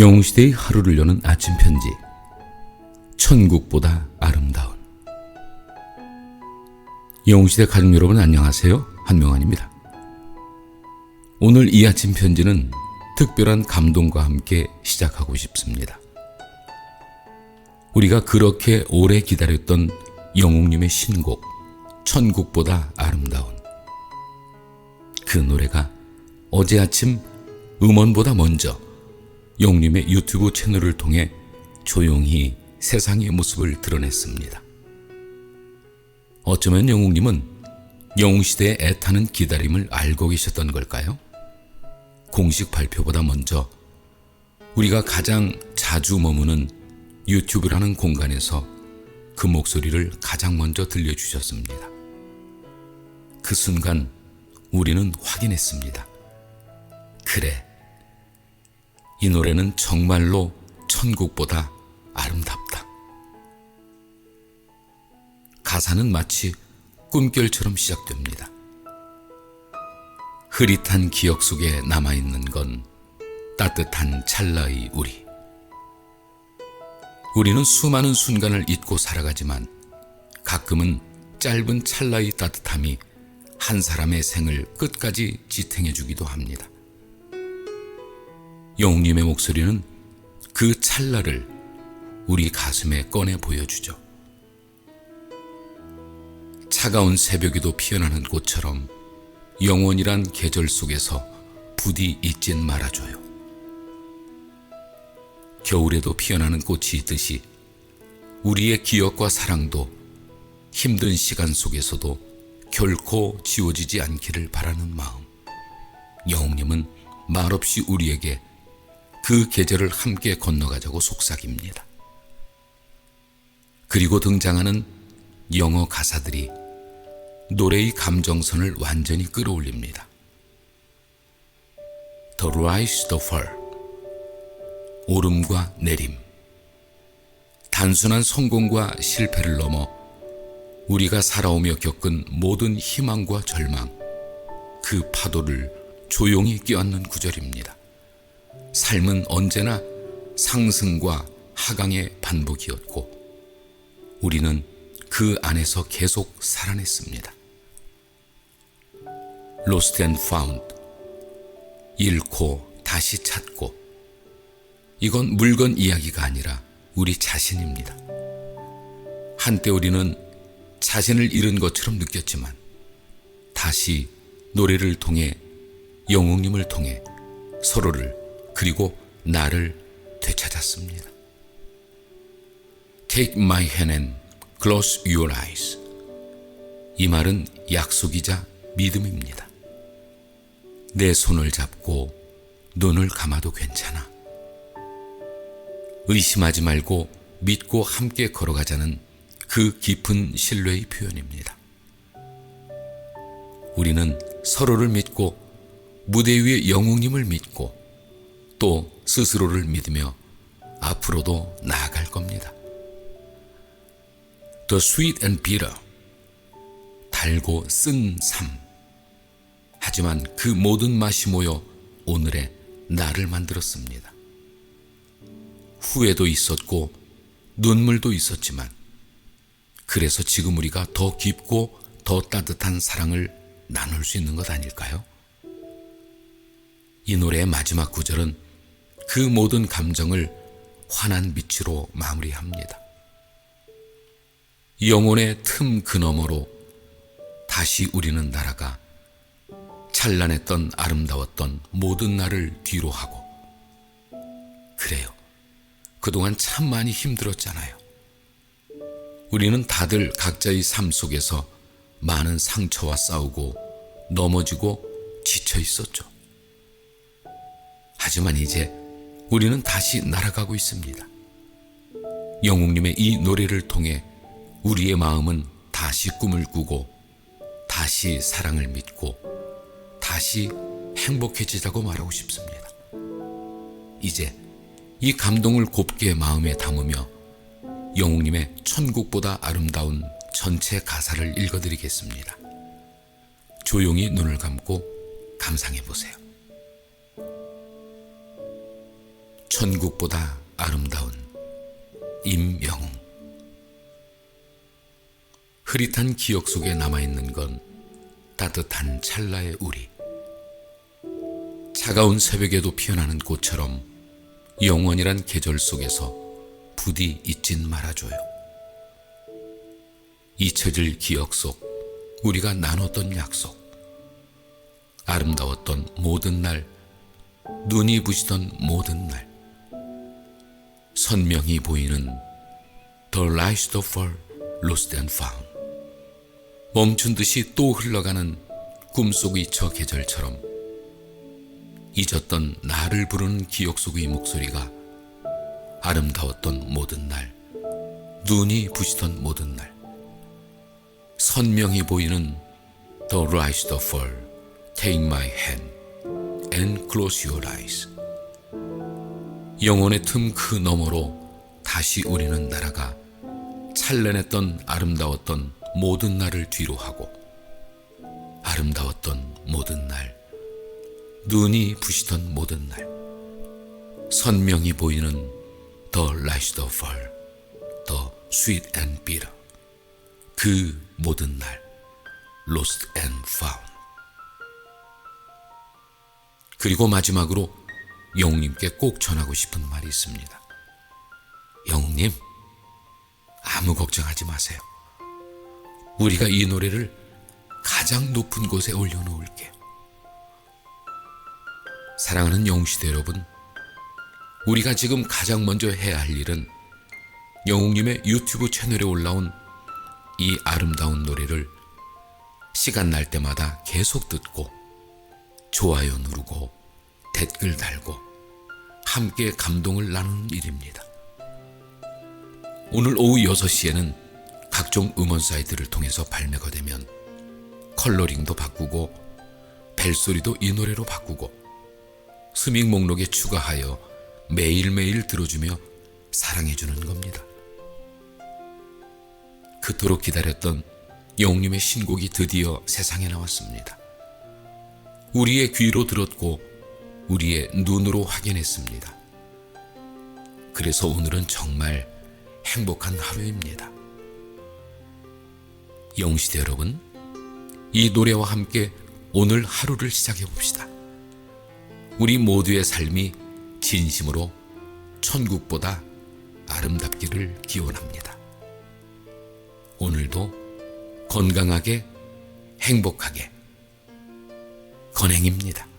영웅시대의 하루를 여는 아침 편지. 천국보다 아름다운. 영웅시대 가족 여러분 안녕하세요. 한명환입니다. 오늘 이 아침 편지는 특별한 감동과 함께 시작하고 싶습니다. 우리가 그렇게 오래 기다렸던 영웅님의 신곡, 천국보다 아름다운. 그 노래가 어제 아침 음원보다 먼저 영님의 유튜브 채널을 통해 조용히 세상의 모습을 드러냈습니다. 어쩌면 영웅님은 영웅시대의 애타는 기다림을 알고 계셨던 걸까요? 공식 발표보다 먼저 우리가 가장 자주 머무는 유튜브라는 공간에서 그 목소리를 가장 먼저 들려주셨습니다. 그 순간 우리는 확인했습니다. 그래. 이 노래는 정말로 천국보다 아름답다. 가사는 마치 꿈결처럼 시작됩니다. 흐릿한 기억 속에 남아있는 건 따뜻한 찰나의 우리. 우리는 수많은 순간을 잊고 살아가지만 가끔은 짧은 찰나의 따뜻함이 한 사람의 생을 끝까지 지탱해주기도 합니다. 영웅님의 목소리는 그 찰나를 우리 가슴에 꺼내 보여주죠. 차가운 새벽에도 피어나는 꽃처럼 영원이란 계절 속에서 부디 잊진 말아줘요. 겨울에도 피어나는 꽃이 있듯이 우리의 기억과 사랑도 힘든 시간 속에서도 결코 지워지지 않기를 바라는 마음. 영웅님은 말없이 우리에게 그 계절을 함께 건너가자고 속삭입니다. 그리고 등장하는 영어 가사들이 노래의 감정선을 완전히 끌어올립니다. The rise, the fall. 오름과 내림. 단순한 성공과 실패를 넘어 우리가 살아오며 겪은 모든 희망과 절망, 그 파도를 조용히 껴안는 구절입니다. 삶은 언제나 상승과 하강의 반복이었고, 우리는 그 안에서 계속 살아냈습니다. Lost and found. 잃고 다시 찾고. 이건 물건 이야기가 아니라 우리 자신입니다. 한때 우리는 자신을 잃은 것처럼 느꼈지만 다시 노래를 통해 영웅님을 통해 서로를 그리고 나를 되찾았습니다. Take my hand and close your eyes. 이 말은 약속이자 믿음입니다. 내 손을 잡고 눈을 감아도 괜찮아. 의심하지 말고 믿고 함께 걸어가자는 그 깊은 신뢰의 표현입니다. 우리는 서로를 믿고 무대 위의 영웅님을 믿고 또 스스로를 믿으며 앞으로도 나아갈 겁니다. The sweet and bitter. 달고 쓴 삶. 하지만 그 모든 맛이 모여 오늘의 나를 만들었습니다. 후회도 있었고 눈물도 있었지만 그래서 지금 우리가 더 깊고 더 따뜻한 사랑을 나눌 수 있는 것 아닐까요? 이 노래의 마지막 구절은 그 모든 감정을 환한 빛으로 마무리합니다. 영혼의 틈 그 너머로 다시 우리는 날아가 찬란했던 아름다웠던 모든 날을 뒤로 하고 그래요. 그동안 참 많이 힘들었잖아요. 우리는 다들 각자의 삶 속에서 많은 상처와 싸우고 넘어지고 지쳐 있었죠. 하지만 이제 우리는 다시 날아가고 있습니다. 영웅님의 이 노래를 통해 우리의 마음은 다시 꿈을 꾸고 다시 사랑을 믿고 다시 행복해지자고 말하고 싶습니다. 이제 이 감동을 곱게 마음에 담으며 영웅님의 천국보다 아름다운 전체 가사를 읽어드리겠습니다. 조용히 눈을 감고 감상해 보세요. 천국보다 아름다운 임영웅. 흐릿한 기억 속에 남아있는 건 따뜻한 찰나의 우리. 차가운 새벽에도 피어나는 꽃처럼 영원이란 계절 속에서 부디 잊진 말아줘요. 잊혀질 기억 속 우리가 나눴던 약속. 아름다웠던 모든 날, 눈이 부시던 모든 날. 선명히 보이는 The Last of All Lost and Found. 멈춘 듯이 또 흘러가는 꿈속의 저 계절처럼 잊었던 나를 부르는 기억 속의 목소리가 아름다웠던 모든 날, 눈이 부시던 모든 날, 선명히 보이는 The Rise of Fall, Take My Hand and Close Your Eyes. 영혼의 틈 그 너머로 다시 우리는 날아가 찬란했던 아름다웠던 모든 날을 뒤로 하고 아름다웠던 모든 날 눈이 부시던 모든 날 선명히 보이는 The Light of Fall The Sweet and Bitter 그 모든 날 Lost and Found 그리고 마지막으로 영웅님께 꼭 전하고 싶은 말이 있습니다. 영웅님, 아무 걱정하지 마세요. 우리가 이 노래를 가장 높은 곳에 올려놓을게요. 사랑하는 영웅시대 여러분, 우리가 지금 가장 먼저 해야 할 일은 영웅님의 유튜브 채널에 올라온 이 아름다운 노래를 시간 날 때마다 계속 듣고 좋아요 누르고 댓글 달고 함께 감동을 나누는 일입니다. 오늘 오후 6시에는 각종 음원 사이트를 통해서 발매가 되면 컬러링도 바꾸고 벨소리도 이 노래로 바꾸고 스밍 목록에 추가하여 매일매일 들어주며 사랑해주는 겁니다. 그토록 기다렸던 영님의 신곡이 드디어 세상에 나왔습니다. 우리의 귀로 들었고 우리의 눈으로 확인했습니다. 그래서 오늘은 정말 행복한 하루입니다. 영시대 여러분, 이 노래와 함께 오늘 하루를 시작해 봅시다. 우리 모두의 삶이 진심으로 천국보다 아름답기를 기원합니다. 오늘도 건강하게 행복하게 건행입니다.